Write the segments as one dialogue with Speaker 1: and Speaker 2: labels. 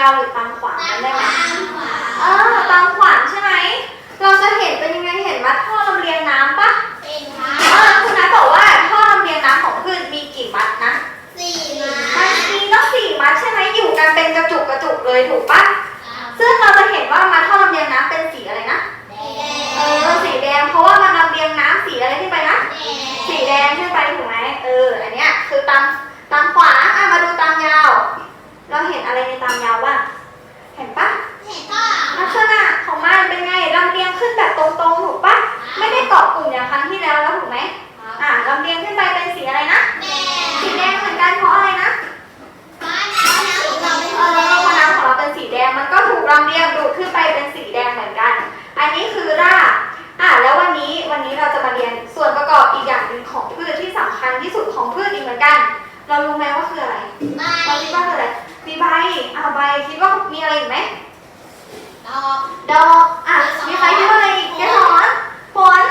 Speaker 1: ยาวหรือตามขวางตามจำได้ไหมขวาเออตามขวางใช่ไหม เราจะเห็นเป็นยังไงเห็นมัดท่อลำเลียงน้ำปะ
Speaker 2: เป็นค่ะ
Speaker 1: เออคุณนัทบอกว่าท่อลำเลียงน้ำของพืชมีกี่มัดนะ
Speaker 2: สี่
Speaker 1: มันมีต้องสี่มัดใช่ไหมอยู่กันเป็นกระจุกกระจุกเลยถูกปะซึ่งเราจะเห็นว่ามัดท่อลำเลียงน้ำเป็นสีอะไรนะเออสีแดงเพราะว่ามันลำเลียงน้ำสีอะไรขึ้นไปนะสีแดงขึ้นไปถูกไหมเอออันเนี้ยคือตามตามขวาอะมาดูตามยาว เราเห็นอะไรในตามยาวบ้างเห็นปะ
Speaker 2: เห็นก็
Speaker 1: ลักษณะของมันเป็นไงลำเลียงขึ้นแบบตรงๆถูกปะไม่ได้เกาะกลุ่มอย่างครั้งที่แล้วแล้วถูกไหมอะลำเลียงขึ้นไปเป็นสีอะไรนะ
Speaker 2: แด
Speaker 1: สีแดงเหมือนกันเพราะอะไรนะ
Speaker 2: บ้านน้ำสีเราไม่
Speaker 1: เอ
Speaker 2: พอ
Speaker 1: อเพราะน้ำของเราเป็นสีแดงมันก็ถูกลำเลียงดูดขึ้นไปเป็นสีแดงเหมือนกัน อันนี้คือรากอะแล้ววันนี้วันนี้เราจะมาเรียนส่วนประกอบอีกอย่างหนึ่งของพืชที่สำคัญที่สุดของพืชอีกเหมือนกัน เรารู้ไหมว่าคืออะไร
Speaker 2: บ้า
Speaker 1: เราคิดว่าคืออะไร มีใบอ่าใบคิดว่ามีอะไรอีกไหม
Speaker 2: ดอก
Speaker 1: ดอกอะมีใครคิดว่าอะไรอีกแกสอนฝน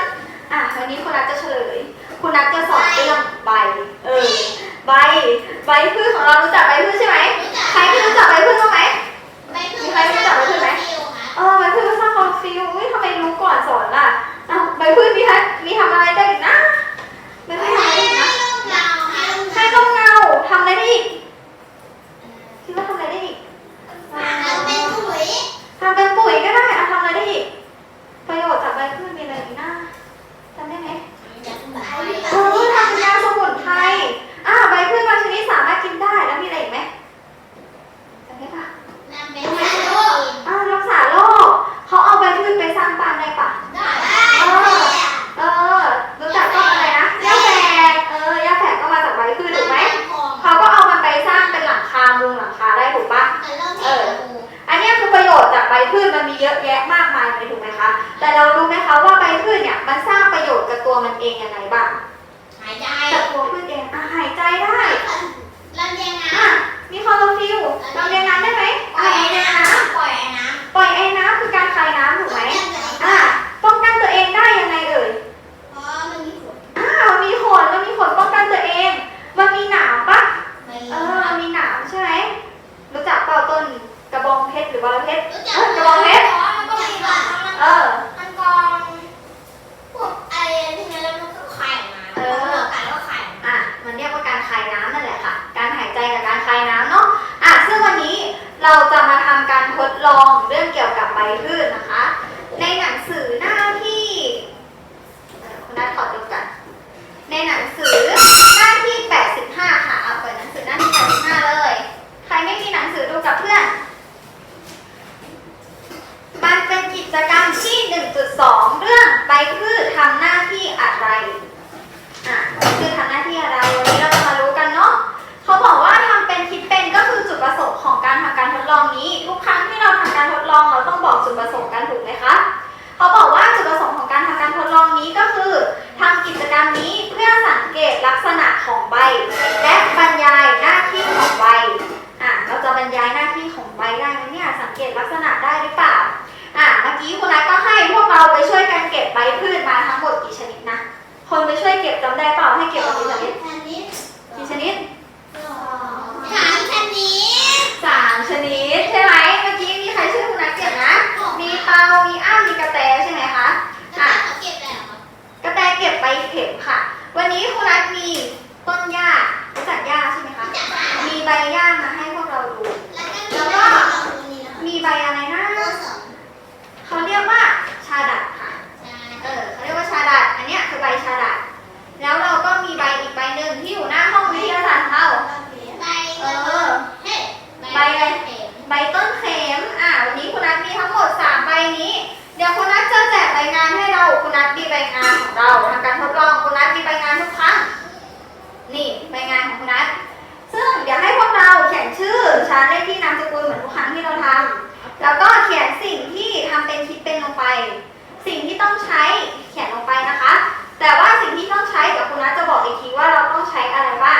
Speaker 1: อะวันนี้คุณนัทจะเฉลย คุณนัทจะสอนเรื่องใบ เออ ใบ ใบพืชของเรารู้จักใบพืชใช่ไหมใครที่รู้จักใบพืชบ้างไหม
Speaker 2: ใบพืชไม่ใช่ใบพืชไหม
Speaker 1: เออใบพืชก็สร้างคลอโรฟิลล์อุ้ยทำไมรู้ก่อนสอนล่ะอ้าวใบพืชมีทำมีทำอะไรได้อีกนะใบพืชทำอะไรได้อีกนะให้ร่มเงาทำอะไรได้อีก คิดว่าทำอะไรได้อีก
Speaker 2: เป็นปุ๋ย
Speaker 1: ทำเป็นปุ๋ยก็ได้อะทำอะไรได้อีกำกิจกรรมนี้เพื่อสังเกต
Speaker 2: ลั
Speaker 1: กษณะของใบ และบรรยายหน้าที่ของใบอะเราจะบรรยายหน้าที่ของใบได้ไหมเนี่ยสังเกตลักษณะได้หรือเปล่าอะเมื่อกี้คุณนัทก็ให้พวกเราไปช่วยกันเก็บใบพืชมาทั้งหมดกี่ชนิดนะ คนไปช่วยเก็บจำได้เปล่าให้เก็บมากี่ชนิด
Speaker 2: อันนี้
Speaker 1: กี่ชนิด
Speaker 2: สามชนิด
Speaker 1: สามชนิดใช่ไหมเมื่อกี้มีใครช่วยคุณนัทเก็บนะ มีเตามีอ้ามมีกระแตใช่ไหมคะ
Speaker 2: อะ
Speaker 1: อะ
Speaker 2: เก็บแล้วครับ
Speaker 1: กระ
Speaker 2: แต
Speaker 1: เก็บไปเข็มค่ะ วันนี้คุณนัท มีไปงานทุกครั้ง นี่ไปงานของคุณนัทซึ่งอยากให้พวกเราเขียนชื่อชั้นเลขที่นามสกุลเหมือนทุกครั้งที่เราทำ แล้วก็เขียนสิ่งที่ทำเป็นคิดเป็นลงไป สิ่งที่ต้องใช้เขียนลงไปนะคะ แต่ว่าสิ่งที่ต้องใช้กับคุณนัทจะบอกอีกทีว่าเราต้องใช้อะไรบ้าง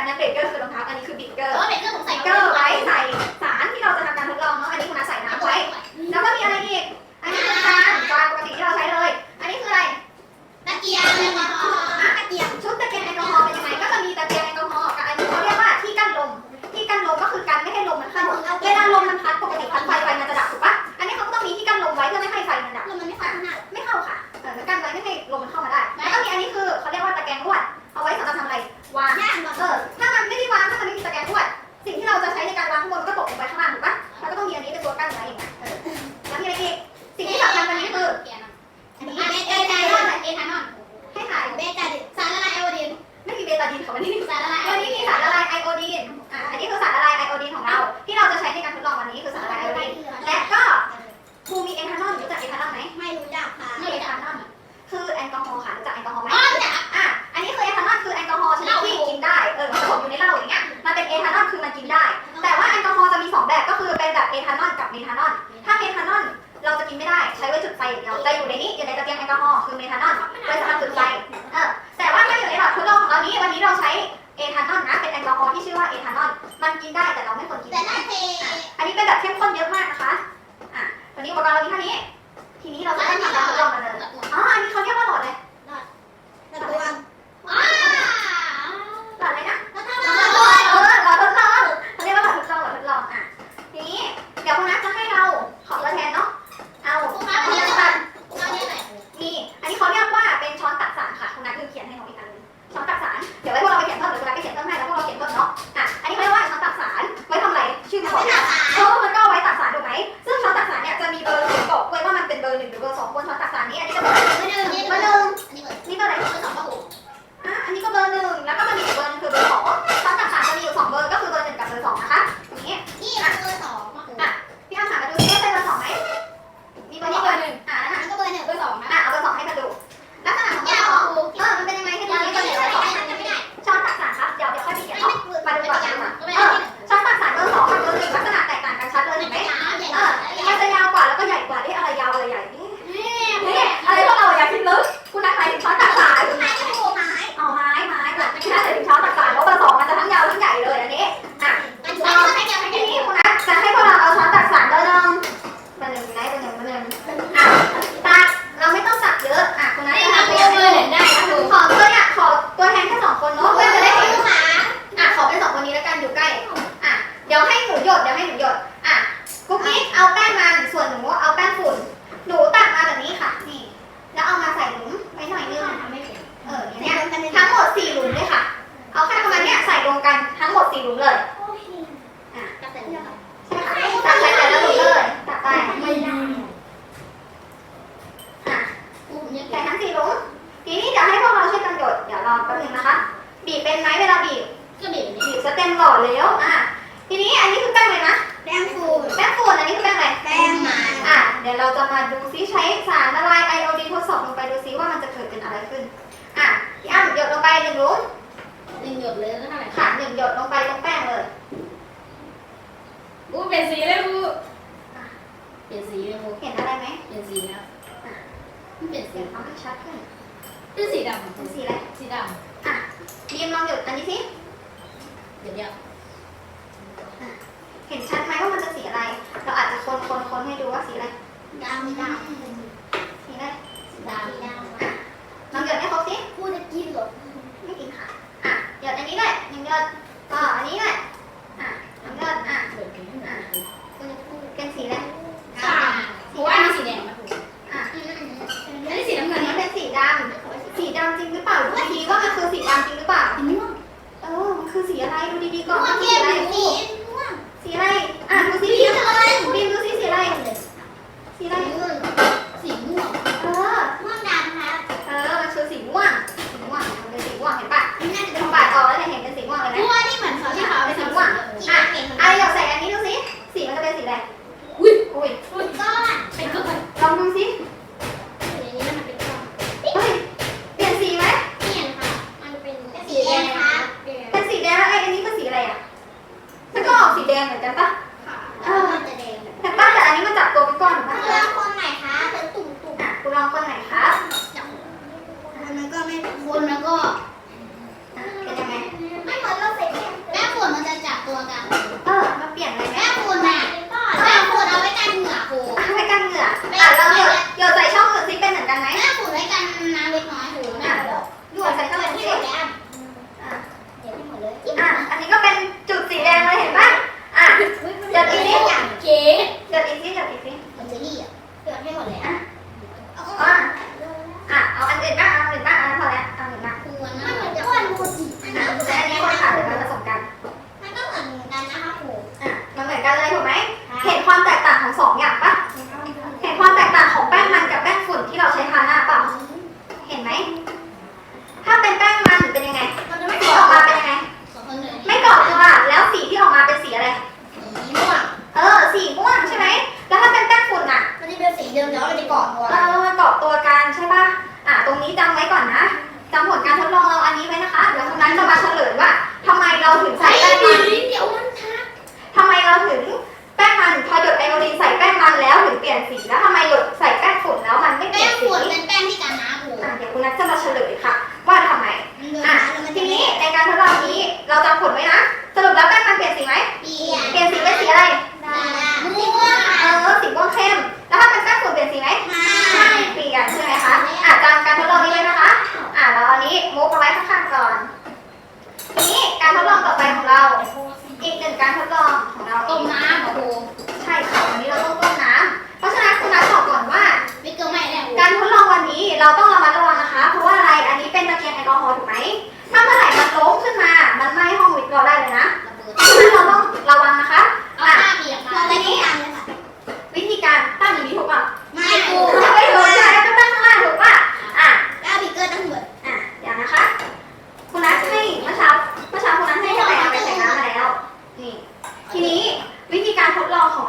Speaker 1: อันนั้นเบรกเกอร์คือรองเท้าอันนี้คือบิ๊กเกอ
Speaker 2: ร์
Speaker 1: แต่เบเกอร์ คือเป็นแบบเอทานอลกับเมทานอลถ้าเมทานอลเราจะกินไม่ได้ใช้ไว้จุดไฟอย่างเดียวจะอยู่ในนี้อยู่ในตะเกียงแอลกอฮอล์คือเมทานอลไว้สำหรับจุดไฟเออแต่ว่าถ้าอยู่ในหลอดทดลองของเรานี้วันนี้เราใช้เอทานอลนะเป็นแอลกอฮอล์ที่ชื่อว่าเอทานอลมันกินได้แต่เราไม่ควรกิน
Speaker 2: แต่น่าเอั
Speaker 1: นนี้เป็นแบบเข้มข้นเยอะมากนะคะอะวันนี้อุปกรณ์เรามีแค่นี้ ทีนี้เราจะต้องทำการทดลองกันเลยอ๋ออันนี้เขาเรียกว่า
Speaker 2: ต่
Speaker 1: อ
Speaker 2: แล้ว
Speaker 1: อะทีนี้อันนี้คือแป้งอะไร
Speaker 2: นะ
Speaker 1: แป้งฝุ่น
Speaker 2: แป้ง
Speaker 1: ฝุ่นอันนี้คือแป้งอะไร
Speaker 2: แป้งมัน
Speaker 1: อะเดี๋ยวเราจะมาดูซิใช้สารละลายไอโอดีทดสอบลงไปดูซิว่ามันจะเกิดเป็นอะไรขึ้นอะพี่อ้ำหยดลงไปหนึ่งลุ้
Speaker 2: หนึ่งหยดเลยเท่าไหร่
Speaker 1: ค่ะหนึ่งหยดลงไปลงแป้งเลย
Speaker 2: กูเปลี่ยนสีเลยกูเปลี่ยนสีเลยกู
Speaker 1: เห็นอะไรไหม
Speaker 2: เปลี่ยนสีแล้วมัน
Speaker 1: เปลี่ยนสี
Speaker 2: เอา
Speaker 1: ให้ชั
Speaker 2: ดขึ้
Speaker 1: นเป็นสีดำเป็นสีอะไรสี
Speaker 2: ดำอะยีมล
Speaker 1: องห
Speaker 2: ย
Speaker 1: ดอั
Speaker 2: นนี้
Speaker 1: สิ
Speaker 2: อ
Speaker 1: ย่างเงี้ย
Speaker 2: เห็
Speaker 1: นชัดไหมว่ามั
Speaker 2: นจะ
Speaker 1: สีอะไร เราอา
Speaker 3: จจะคนคนคนให้ดูว่าสีอะไรดำดำ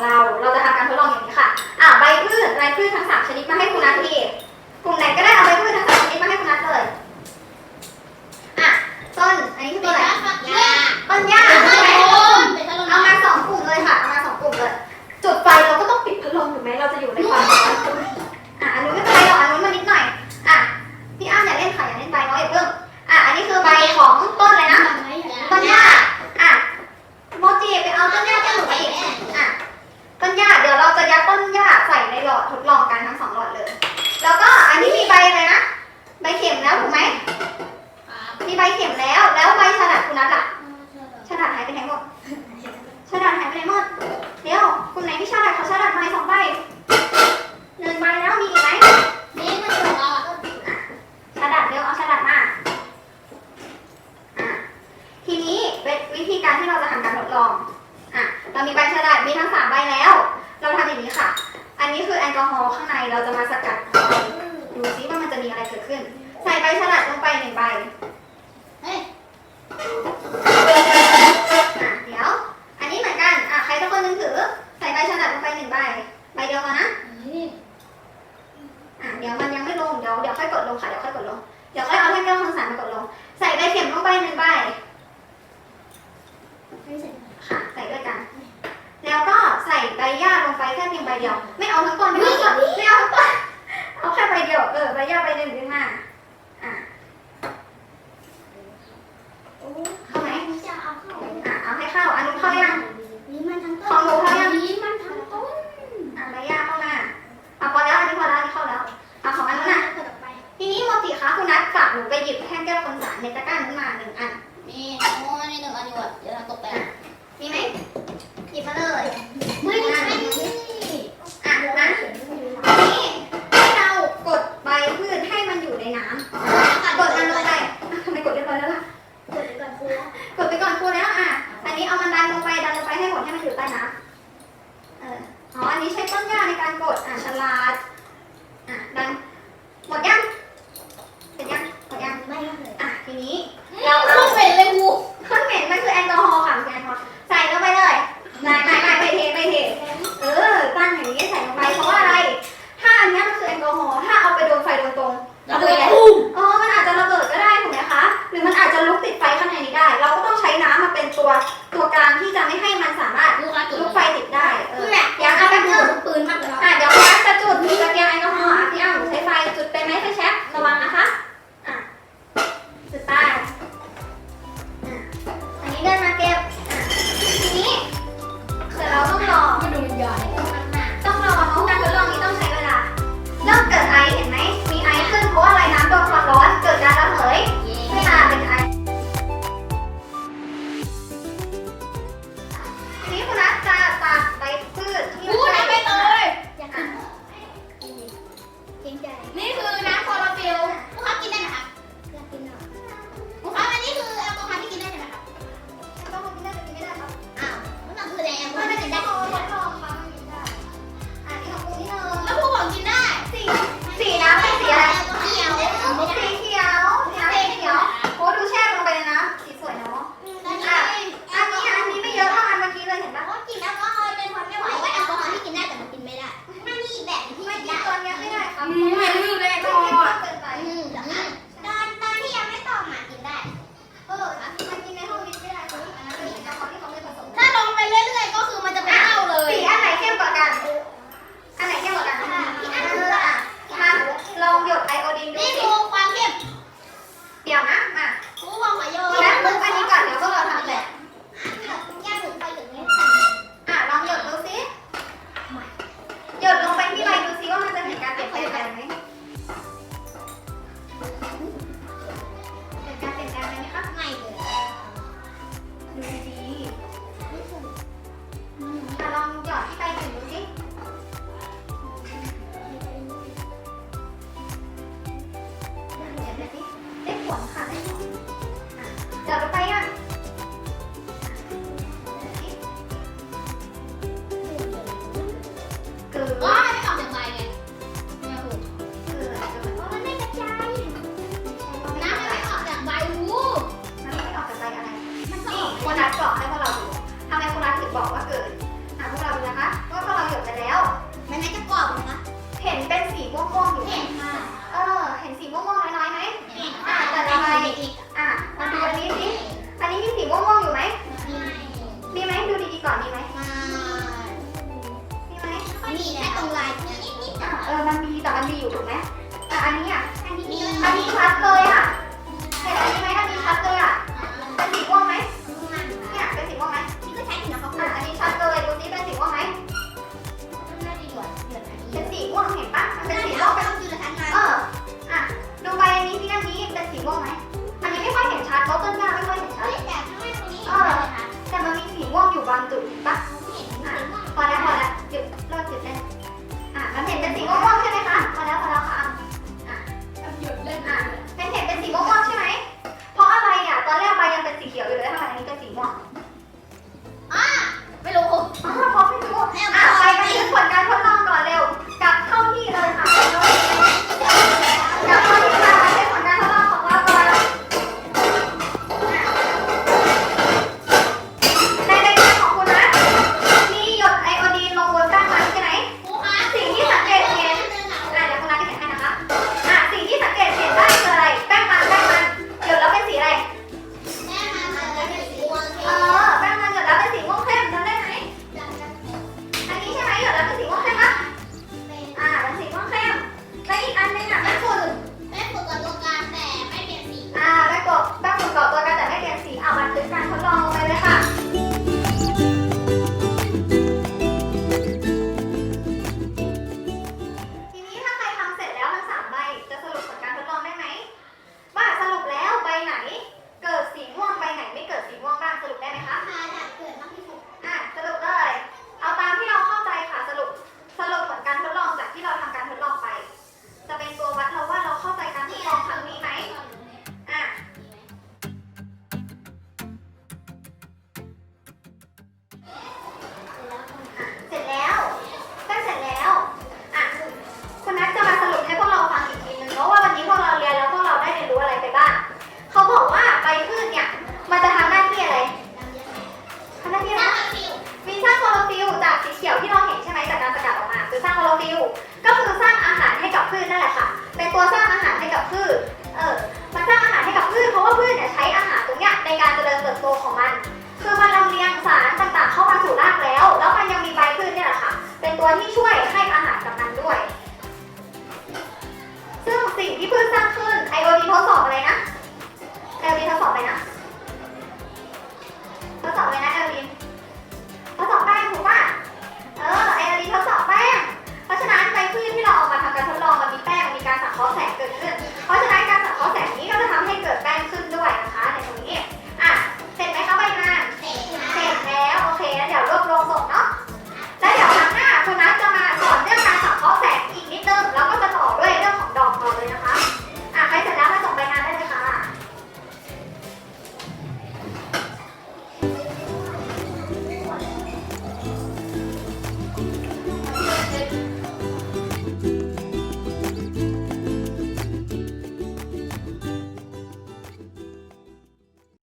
Speaker 3: เรา เราจะทำการทดลองอย่างนี้ค่ะ อ่าใบพืชใบ
Speaker 1: พื
Speaker 3: ช
Speaker 1: ทั้
Speaker 3: งสามช
Speaker 1: นิดมาให้คุณนาที